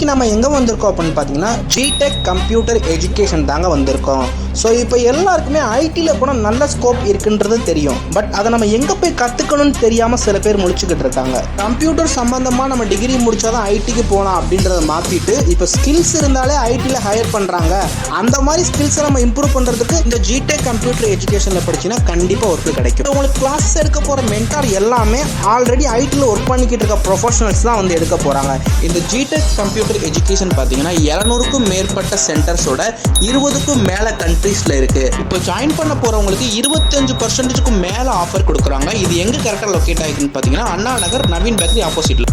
இன்னைக்கு நம்ம எங்கே வந்திருக்கோம் அப்படின்னு பார்த்தீங்கன்னா ஜிடெக் கம்ப்யூட்டர் எஜுகேஷன் தாங்க வந்திருக்கோம். ஸோ இப்போ எல்லாருக்குமே ஐடியில் போனால் நல்ல ஸ்கோப் இருக்குன்றது தெரியும். பட் அதை நம்ம எங்கே போய் கற்றுக்கணும்னு தெரியாமல் சில பேர் முடிச்சுக்கிட்டு இருக்காங்க. கம்ப்யூட்டர் சம்மந்தமாக நம்ம டிகிரி முடிச்சாதான் ஐடிக்கு போகலாம் அப்படின்றத மாற்றிட்டு இப்போ ஸ்கில்ஸ் இருந்தாலே ஐடியில் ஹையர் பண்ணுறாங்க அந்த மாதிரி ஸ்கில்ஸை நம்ம இம்ப்ரூவ் பண்ணுறதுக்கு இந்த ஜிடெக் கம்ப்யூட்டர் எஜுகேஷனில் படிச்சுன்னா கண்டிப்பாக ஒர்க்கு கிடைக்கும். உங்களுக்கு கிளாஸ் எடுக்க போகிற மென்டார் எல்லாமே ஆல்ரெடி ஐடியில் ஒர்க் பண்ணிக்கிட்டு இருக்க ப்ரொஃபஷனல்ஸ் தான் வந்து எடுக்க போகிறாங்க இந்த ஜிடெக் கம்ப்யூட்டர் எஜுகேஷன் பார்த்தீங்கன்னா இரநூறுக்கும் மேற்பட்ட சென்டர்ஸோட இருபதுக்கும் மேலே கண்ட்ரி கண்ட்ரீஸில் இருக்குது இப்போ ஜாயின் பண்ண போகிறவங்களுக்கு இருபத்தஞ்சு பர்சன்டேஜுக்கும் மேலே ஆஃபர் கொடுக்குறாங்க. இது எங்கே கரெக்டாக லொக்கேட் ஆகிருக்குன்னு பார்த்தீங்கன்னா அண்ணா நகர் நவீன் பேக்கரி ஆப்போசிட்டில்